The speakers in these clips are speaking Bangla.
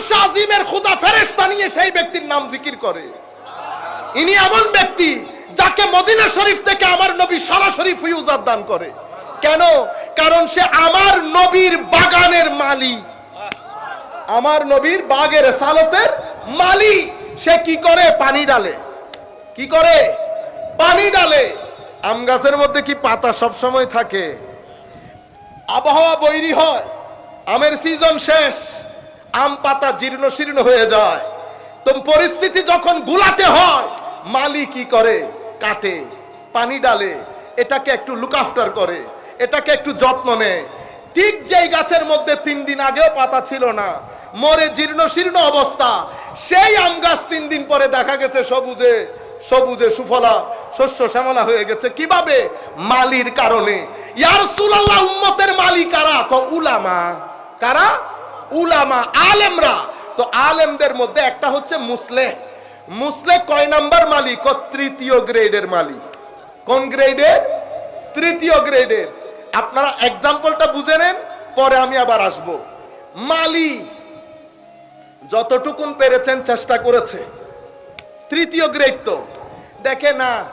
আরশে আজিমের খুদা ফেরেশতা নিয়ে সেই ব্যক্তির নাম জিকির করে। ইনি এমন ব্যক্তি যাকে মদিনা শরীফ থেকে আমার নবী সরাসরি দান করে। কেন? কারণ সে আমার নবীর বাগানের মালিক। আমার নবীর বাগের সালতের সে কি করে? পানি ডালে। কি করে? পানি ডালে। আম গাছের মধ্যে কি পাতা সব সময় থাকে? আবহাওয়া বৈরি হয়। আমের সিজন শেষ। আম পাতা জীর্ণ শীর্ণ হয়ে যায়। তো পরিস্থিতি যখন গুলাতে হয়, মালি কি করে? কাটে, পানি ডালে। এটাকে একটু লুক আফটার করে, এটাকে একটু যত্ন নেয়। ঠিক যেই গাছের মধ্যে তিন দিন আগেও পাতা ছিল না, মরে জীর্ণ শীর্ণ অবস্থা, সেই আম গাছ তিন দিন পরে দেখা গেছে সবুজে সবুজে সুফলা, শস্য শ্যামলা হয়ে গেছে। কীভাবে? মালির কারণে। ইয়ার সুলাল্লাহ উম্মতের মালি কারা? উলামা। কারা? উলামা, আলেমরা। তো আলেমদের মধ্যে একটা হচ্ছে মুসলে। মুসলে কয় নাম্বার মালিক? ক তৃতীয় গ্রেডের মালিক। কোন গ্রেডের? তৃতীয় গ্রেডের। আপনারা এক্সাম্পলটা বুঝে নেন, পরে আমি আবার আসব। মালি যতটুকুন পেরেছেন চেষ্টা করেছে। তৃতীয় গ্রেড তো। দেখে না,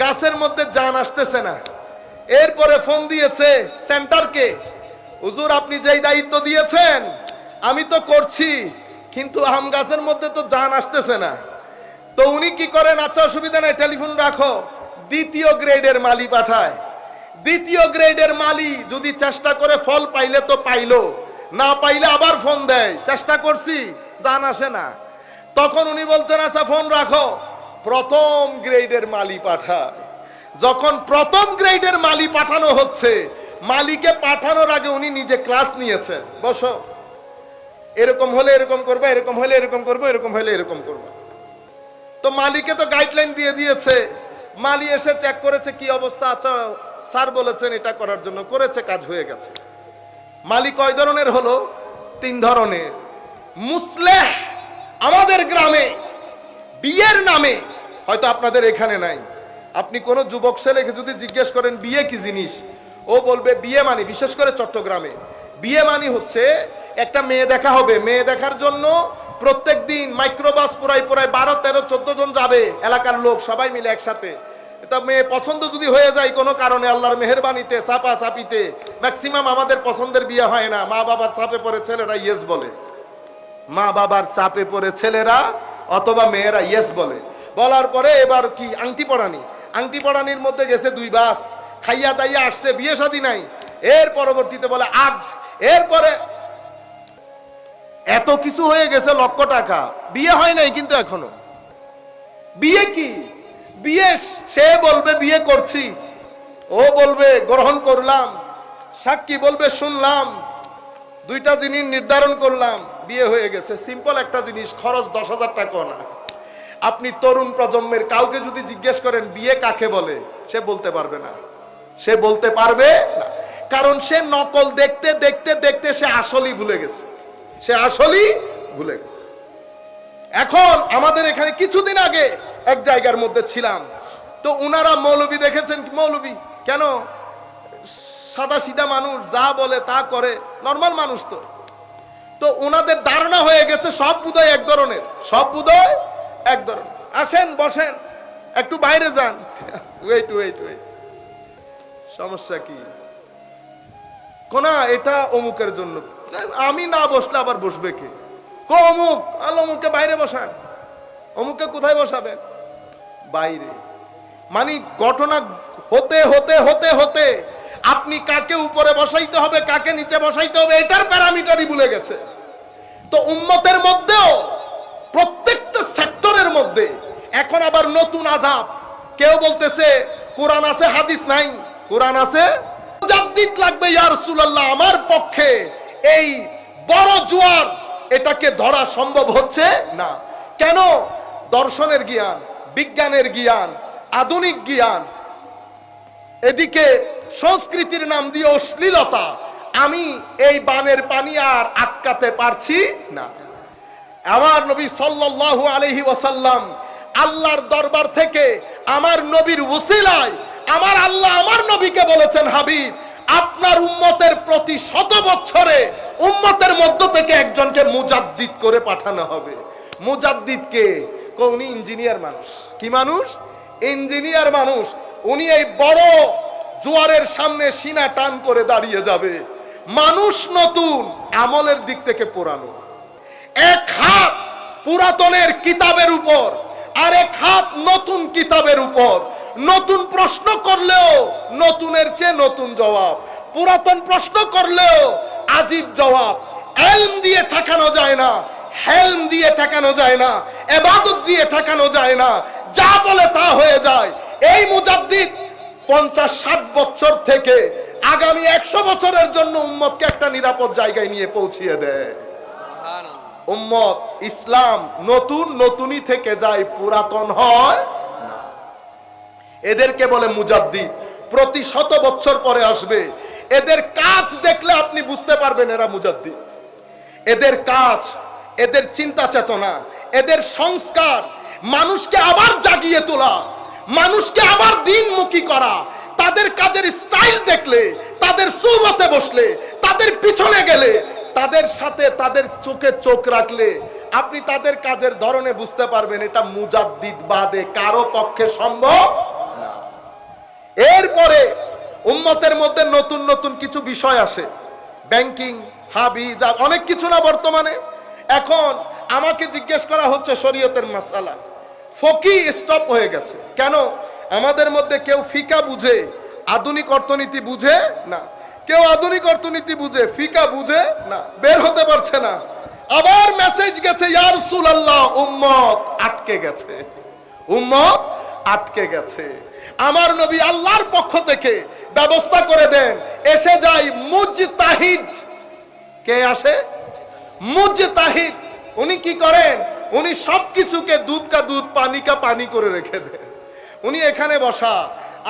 গাছের মধ্যে জান আসতেছে না। এরপরে ফোন দিয়েছে সেন্টারকে হুজুর, আপনি যেই দায়িত্ব দিয়েছেন আমি তো করছি, কিন্তু আম গাছের মধ্যে তো জান আসতেছে না। তো উনি কি করেন? আচ্ছা অসুবিধা নাই, টেলিফোন রাখো। দ্বিতীয় গ্রেডের মালি পাঠায়। দ্বিতীয় গ্রেডের মালি যদি চেষ্টা করে ফল পাইলে তো পাইলো, না পাইলে আবার ফোন দেয়। চেষ্টা করছি, জান আসে না। তখন উনি বলতেন আচ্ছা ফোন রাখো। প্রথম গ্রেডের মালি পাঠায়। যখন প্রথম গ্রেডের মালি পাঠানো হচ্ছে, মালিকে পাঠানোর আগে উনি নিজে ক্লাস নিয়েছেন। বসো। এরকম হলে এরকম করবে, এরকম হলে এরকম করব, এরকম হলে এরকম করব। তো মালিকে তো গাইডলাইন দিয়ে দিয়েছে। মালি এসে চেক করেছে, কি অবস্থা? আছে স্যার বলেছেন এটা করার জন্য করেছে, কাজ হয়ে গেছে। মালি কয় ধরনের হলো? তিন ধরনের। মুসলেহ আমাদের গ্রামে, বিয়ের নামে, হয়তো আপনাদের এখানে নাই। আপনি কোনো যুবক ছেলেকে যদি জিজ্ঞেস করেন, বিয়ে কি জিনিস? ও বলবে, বিয়ে মানি, বিশেষ করে চট্টগ্রামে। বিয়ে মানি হচ্ছে একটা মেয়ে দেখা হবে। মেয়ে দেখার জন্য প্রত্যেক দিন মাইক্রোবাস পুরাই পুরাই বারো, তেরো, চোদ্দ জন যাবে এলাকার লোক, সবাই মিলে একসাথে। তা মেয়ে পছন্দ যদি হয়ে যায় কোনো কারণে আল্লাহর মেহরবানিতে চাপা চাপিতে ম্যাক্সিমাম আমাদের পছন্দের বিয়ে হয় না। মা বাবার চাপে পড়ে ছেলেরা ইয়েস বলে। মা বাবার চাপে পড়ে ছেলেরা অথবা মেয়েরা ইয়েস বলে। বলার পরে এবার কি, আংটি পড়ানি আংটি পড়ানির মধ্যে গেছে দুই বাস। খাইয়া দাইয়া আসছে, বিয়ে শাদী নাই। এর পরবর্তীতে বলে আগ। এরপরে এত কিছু হয়ে গেছে লক্ষ টাকা। বিয়ে হয় নাই কিন্তু এখনও। বিয়ে কি? বিয়ে সে বলবে, বিয়ে করছি। ও বলবে, গ্রহণ করলাম। সাক্ষী বলবে, শুনলাম। দুইটা জিনিস নির্ধারণ করলাম, বিয়ে হয়ে গেছে। সিম্পল একটা জিনিস, খরচ দশ হাজার টাকা না। আপনি তরুণ প্রজন্মের কাউকে যদি জিজ্ঞেস করেন, বিয়ে কাকে বলে, সে বলতে পারবে না। সে বলতে পারবে না। কারণ সে নকল দেখতে দেখতে দেখতে সে আসলই ভুলে গেছে। সে আসলই ভুলে গেছে। এখন আমাদের এখানে কিছুদিন আগে এক জায়গার মধ্যে ছিলাম। তো উনারা মৌলবী দেখেছেন কি? মৌলবী, কেন? সাদা সিধা মানুষ যা বলে তা করে, নর্মাল মানুষ তো। তো ওনাদের ধারণা হয়ে গেছে সব বুধয় এক ধরনের, সব বুধয় এক ধরনের। আসেন, বসেন, একটু বাইরে যান। ওয়েট ওয়েট সমস্যা কি? কোনা, এটা অমুকের জন্য। আমি না বসলে আবার বসবে কে? কো অমুক? আল অমুককে বাইরে বসান। অমুককে কোথায় বসাবেন? বাইরে। মানে ঘটনা হতে হতে হতে হতে আপনি কাকে উপরে বসাইতে হবে, কাকে নিচে বসাইতে হবে, এটার প্যারামিটারই ভুলে গেছে। তো উম্মতের মধ্যেও, প্রত্যেকটা সেক্টরের মধ্যে এখন আবার নতুন আজাব কেউ বলতেছে, কোরআন আছে, হাদিস নাই। কোরআন আছে লাগবে, ইয়া রাসূলুল্লাহ, আমার পক্ষে। এই বড় জোয়ার এটাকে ধরা সম্ভব হচ্ছে না। কেন? দর্শনের জ্ঞান, বিজ্ঞানের জ্ঞান, আধুনিক জ্ঞান। এদিকে সংস্কৃতির নাম দিয়ে অশ্লীলতা। আমি এই বানের পানি আর আটকাতে পারছি না। আমার নবী সাল্লাল্লাহু আলাইহি ওয়াসাল্লাম আল্লাহর দরবার থেকে আমার নবীর ওসিলায় আমার আল্লাহ আমার নবীকে বলেছেন, হাবিব আপনার উম্মতের প্রতি শত বছরে উম্মতের মধ্য থেকে একজনকে মুজাদ্দিদ করে পাঠানো হবে। মুজাদ্দিদ কে? উনি ইঞ্জিনিয়ার মানুষ। কি মানুষ? ইঞ্জিনিয়ার মানুষ। উনি এই বড় জোয়ারের সামনে সিনা টান করে দাঁড়িয়ে যাবে। মানুষ নতুন, আমলের দিক থেকে পুরানো। এক হাত পুরাতনের কিতাবের উপর আর এক হাত নতুন কিতাবের উপর। নতুন প্রশ্ন করলেও নতুনের চেয়ে নতুন জবাব। পুরাতন প্রশ্ন করলেও আজীব জবাব। এলম দিয়ে ঠেকানো যায় না হেলম দিয়ে ঠেকানো যায় না এবাদত দিয়ে ঠেকানো যায় না যা বলে তা হয়ে যায়। এই মুজাদ্দিদ পঞ্চাশ ষাট বছর থেকে আগামী একশো বছরের জন্য উম্মতকে একটা নিরাপদ জায়গায় নিয়ে পৌঁছিয়ে দেয়। উম্মত ইসলাম নতুন নতুনই থেকে যায় পুরাতন হয় এদেরকে বলে মুজাদ্দিদ। প্রতি শত বছর পরে আসবে। এদের কাজ দেখলে আপনি বুঝতে পারবেন এরা মুজাদ্দিদ। এদের কাজ, এদের চিন্তা চেতনা, এদের সংস্কার, মানুষকে আবার জাগিয়ে তোলা, মানুষকে আবার দিনমুখী করা, তাদের কাজের স্টাইল দেখলে, তাদের সুমতে বসলে, তাদের পিছনে গেলে, তাদের সাথে তাদের চোখে চোখ রাখলে, আপনি তাদের কাজের ধরনে বুঝতে পারবেন এটা মুজাদ্দিদ বাদে কারও পক্ষে সম্ভব এরপরে উম্মতের মধ্যে নতুন নতুন কিছু বিষয় আসে। ব্যাংকিং, হাবি, যা অনেক কিছু না বর্তমানে। এখন আমাকে জিজ্ঞেস করা হচ্ছে শরীয়তের মাসালা। ফকি স্টপ হয়ে গেছে। কেন? আমাদের মধ্যে কেউ ফিকা বুঝে, আধুনিক অর্থনীতি বুঝে না। কেউ আধুনিক অর্থনীতি বুঝে, ফিকা বুঝে না। বের হতে পারছে না। আবার মেসেজ গেছে ইয়ার আল্লাহ উম্মত আটকে গেছে। উম্মত আটকে গেছে। আমার নবী আল্লাহর পক্ষ থেকে ব্যবস্থা করে দেন, এসে যাই মুজতাহিদ। কে আসে? মুজতাহিদ। উনি কি করেন? উনি সবকিছুকে দুধ কা দুধ, পানি কা পানি করে রেখে দেন। উনি এখানে বসা,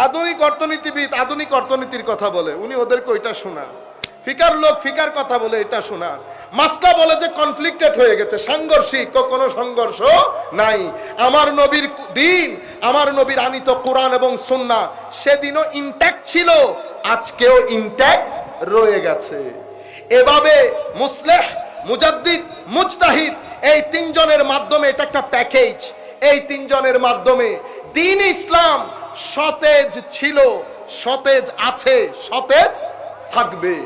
আধুনিক অর্থনীতিবিদ, আধুনিক অর্থনীতির কথা বলে। উনি ওদেরকে ওইটা শোনা ফিকার লোক ফিকার কথা বলে এটা শোনান। মাসলা বলে যে কনফ্লিক্টেড হয়ে গেছে, সাংঘর্ষিক কোনো সংঘর্ষ নাই। আমার নবীর দিন আমার নবীর আনিত কোরআন এবং সুন্না সেদিনও ইনট্যাক্ট ছিল, আজকেও ইনট্যাক্ট রয়ে গেছে। এভাবে মুসলেহ, মুজাদ্দিদ, মুজতাহিদ এই তিনজনের মাধ্যমে এটা একটা প্যাকেজ এই তিনজনের মাধ্যমে দিন ইসলাম সতেজ ছিল, সতেজ আছে, সতেজ থাকবে।